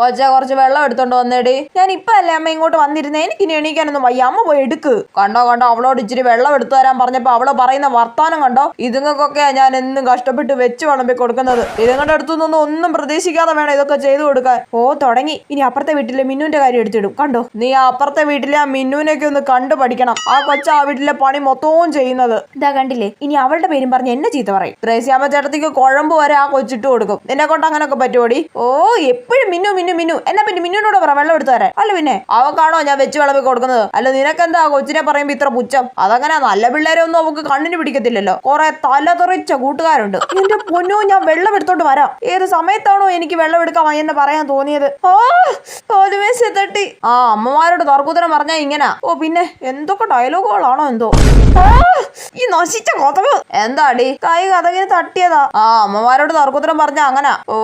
കൊച്ച കുറച്ച് വെള്ളം എടുത്തോണ്ട് വന്നേടി. ഞാൻ ഇപ്പൊ അല്ലേ അമ്മ ഇങ്ങോട്ട് വന്നിരുന്നേ? എനിക്ക് ഇനി എണീക്കാനൊന്നും വയ്യ. അമ്മ പോയി എടുക്ക്. കണ്ടോ കണ്ടോ അവളോട് ഇച്ചിരി വെള്ളം എടുത്തു തരാൻ പറഞ്ഞപ്പോ അവൾ പറയുന്ന വർത്താനം കണ്ടോ? ഇതുങ്ങൾക്കൊക്കെ ഞാൻ എന്നും കഷ്ടപ്പെട്ട് വെച്ച് വിളമ്പി കൊടുക്കുന്നത്. ഇതുങ്ങളുടെ അടുത്തുനിന്നൊന്നും ഒന്നും പ്രതീക്ഷിക്കാതെ വേണം ഇതൊക്കെ ചെയ്തു കൊടുക്കാൻ. ഓ തുടങ്ങി. ഇനി അപ്പുറത്തെ വീട്ടിലെ മിന്നുവിന്റെ കാര്യം എടുത്തിടും. കണ്ടോ? നീ അപ്പുറത്തെ വീട്ടിലെ ആ മിന്നുവിനൊക്കെ ഒന്ന് കണ്ടു പഠിക്കണം ആ കൊച്ച ആ വീട്ടിലെ പണി മൊത്തവും ചെയ്യുന്നത്. ഇതാ കണ്ടില്ലേ? ഇനി അവളുടെ പേരും പറഞ്ഞ് എന്നെ ചീത്ത പറയും. ത്രേസ്യാമ്മ ചേട്ടത്തിക്ക് കുഴമ്പ് വരെ ആ കൊച്ചിട്ട് കൊടുക്കും. എന്നെ കൊണ്ട് അങ്ങനെയൊക്കെ പറ്റുമോടി ഓ എപ്പോഴും മിന്നു മിന്നു മിന്നു. എന്നാ പിന്നെ മിന്നുവിനോട് പറ വെള്ളം എടുത്തു തരാൻ. അല്ല പിന്നെ അവക്കാണോ ഞാൻ വെച്ച് വിളമ്പി കൊടുക്കുന്നത്? അല്ല നിനക്കെന്താ കൊച്ചിനെ പറയുമ്പോ ഇത്ര പുച്ഛം? അതങ്ങനെ നല്ല പിള്ളേരൊന്നും അവക്ക് കണ്ണിന് പിടിക്കത്തില്ലല്ലോ. കുറെ തലതെറിച്ച കൂട്ടുകാരുണ്ട്. എന്റെ പൊന്നോ ഞാൻ വെള്ളം എടുത്തോണ്ട് വരാം. ഏത് സമയത്താണോ എനിക്ക് വെള്ളം എടുക്കാൻ എന്ന് പറയാൻ തോന്നിയത്? ഓ തട്ടി. ആ അമ്മമാരോട് തർക്കുത്തരം പറഞ്ഞാ ഇങ്ങനെ. ഓ പിന്നെ എന്തൊക്കെ ഡയലോഗുകളാണോ എന്തോ? ഈ നശിച്ച കൊതവ് എന്താടി? കൈ കഥകിന് തട്ടിയതാ. ആ അമ്മമാരോട് തർക്കുത്തരം പറഞ്ഞ അങ്ങനെ. ഓ